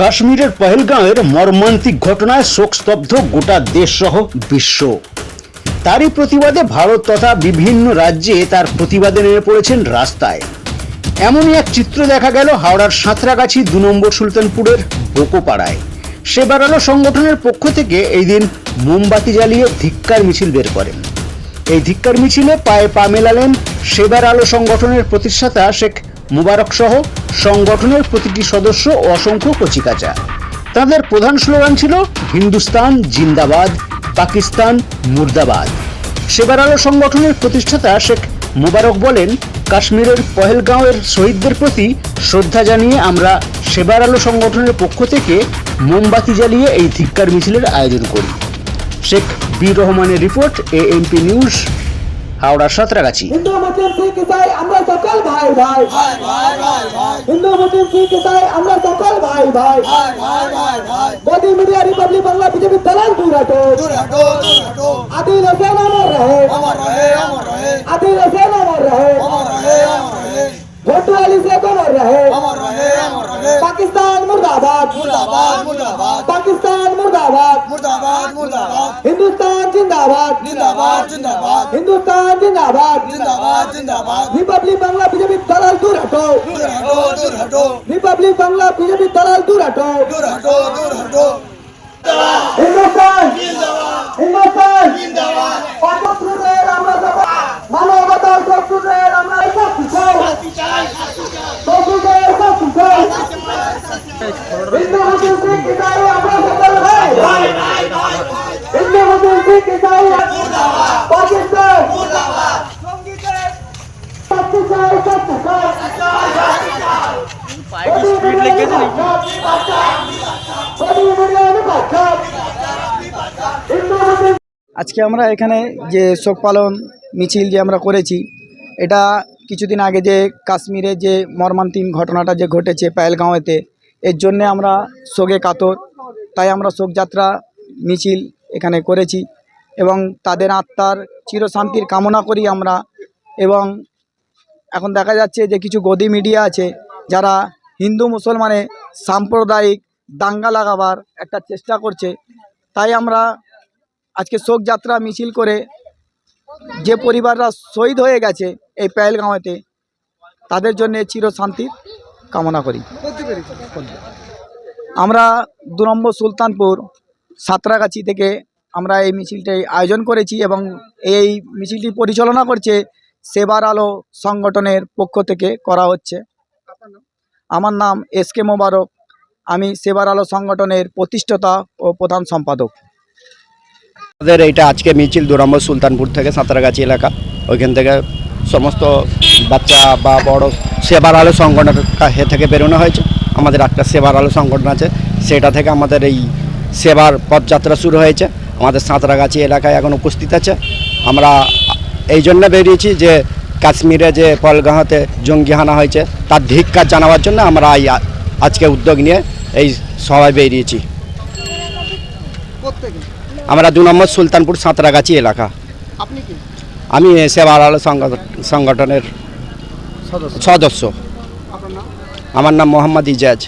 কাশ্মীরের পহেলগাঁওয়ের মর্মান্তিক ঘটনায় শোকস্তব্ধ গোটা দেশসহ বিশ্ব। তারই প্রতিবাদে ভারত তথা বিভিন্ন রাজ্যে তার প্রতিবাদে নেমে পড়েছেন রাস্তায়। এমনই এক চিত্র দেখা গেল হাওড়ার সাঁতরাগাছি দু নম্বর সুলতানপুরের বোকোপাড়ায়। সেবার আলো সংগঠনের পক্ষ থেকে এই দিন মোমবাতি জ্বালিয়ে ধিক্কার মিছিল বের করেন। এই ধিক্কার মিছিলে পায়ে পা মেলালেন সেবার আলো সংগঠনের প্রতিষ্ঠাতা শেখ মুবারক সহ সংগঠনের প্রতিটি সদস্য অসংখ্য কচিকাচা। তাদের প্রধান স্লোগান ছিল, হিন্দুস্তান জিন্দাবাদ, পাকিস্তান মুর্দাবাদ। সেবার আলো সংগঠনের প্রতিষ্ঠাতা শেখ মুবারক বলেন, কাশ্মীরের পহেলগাঁওয়ের শহীদদের প্রতি শ্রদ্ধা জানিয়ে আমরা সেবার আলো সংগঠনের পক্ষ থেকে মোমবাতি জ্বালিয়ে এই ধিক্কার মিছিলের আয়োজন করি। শেখ বীর রহমানের report, AMP news Howrah Santragachi. Hindu মুসলিম শিখ ইসাই আমরা সকল ভাই ভাই। হিন্দু মুসলিম শিখ ইসাই আমরা সকল ভাই ভাই। Modi media Republic Bangla BJP দালাল দূর হটো আদিল হোসেন রহে। আদিল হোসেন রহে। ভোটু আলী শেখ রহে। পাকিস্তান মুর্দাবাদ। মুর্দাবাদ মুর্দাবাদ পাকিস্তান মুর্দাবাদ মুর্দাবাদ মুর্দাবাদ হিন্দুস্তান জিন্দাবাদ জিন্দাবাদ জিন্দাবাদ হিন্দুস্তান জিন্দাবাদ জিন্দাবাদ জিন্দাবাদ রিপাবলিক বাংলা বিজেপি দালাল দূর হটো দূর হটো দূর হটো রিপাবলিক বাংলা বিজেপি দালাল দূর হটো দূর হটো দূর হটো হিন্দুস্তান হিন্দুস্তান অশত্রুদের আমরা সবাই মানবতার শত্রুদের আমরা শাস্তি চাই শত্রুদের শাস্তি চাই হিন্দু মুসলিম শিখ ইসাই আমরা সকল ভাই ভাই হিন্দু মুসলিম শিখ ইসাই পাকিস্তান। স্পিড আজকে আমরা এখানে যে শোক পালন মিছিল যে আমরা করেছি এটা কিছুদিন আগে যে কাশ্মীরে যে মর্মান্তিক ঘটনাটা যে ঘটেছে পায়েলগাঁওয়েতে এর জন্যে আমরা শোকে কাতর। তাই আমরা শোকযাত্রা মিছিল এখানে করেছি। এবং তাদের আত্মার চিরশান্তির কামনা করি আমরা। এবং এখন দেখা যাচ্ছে যে কিছু গদি মিডিয়া আছে যারা হিন্দু, মুসলমানে সাম্প্রদায়িক দাঙ্গা লাগাবার একটা চেষ্টা করছে। তাই আমরা আজকে শোক যাত্রা মিছিল করে যে পরিবাররা শহীদ হয়ে গেছে এই পেহেলগাঁওয়েতে তাদের জন্য চিরশান্তি কামনা করি। আমরা দু নম্বর সুলতানপুর সাঁতরাগাছি থেকে আমরা এই মিছিলটি আয়োজন করেছি এবং এই মিছিলটি পরিচালনা করছে সেবার আলো সংগঠনের পক্ষ থেকে করা হচ্ছে। আমার নাম এস কে মোবারক। আমি সেবার আলো সংগঠনের প্রতিষ্ঠাতা ও প্রধান সম্পাদক। আমাদের এইটা আজকে মিছিল দু নম্বর সুলতানপুর থেকে সাঁতরাগাছি এলাকা। ওইখান থেকে সমস্ত বাচ্চা বা বড় সেবার আলো সংগঠন হে থেকে বেরোনো হয়েছে। আমাদের একটা সেবার আলো সংগঠন আছে। সেটা থেকে আমাদের এই সেবার পথযাত্রা শুরু হয়েছে। আমাদের সাঁতরাগাছি এলাকায় এখন উপস্থিত আছে। আমরা এই জন্য বেরিয়েছি যে কাশ্মীরে যে পলগাঁতে জঙ্গি হানা হয়েছে তার ধিক্কার জানাবার জন্য আমরা এই আজকে উদ্যোগ নিয়ে এই সবাই বেরিয়েছি। আমরা দু নম্বর সুলতানপুর সাঁতরাগাছি এলাকা। আমি সেবার আলো সংগঠন- সংগঠনের সদস্য। আমার নাম মোহাম্মদ ইজাজ।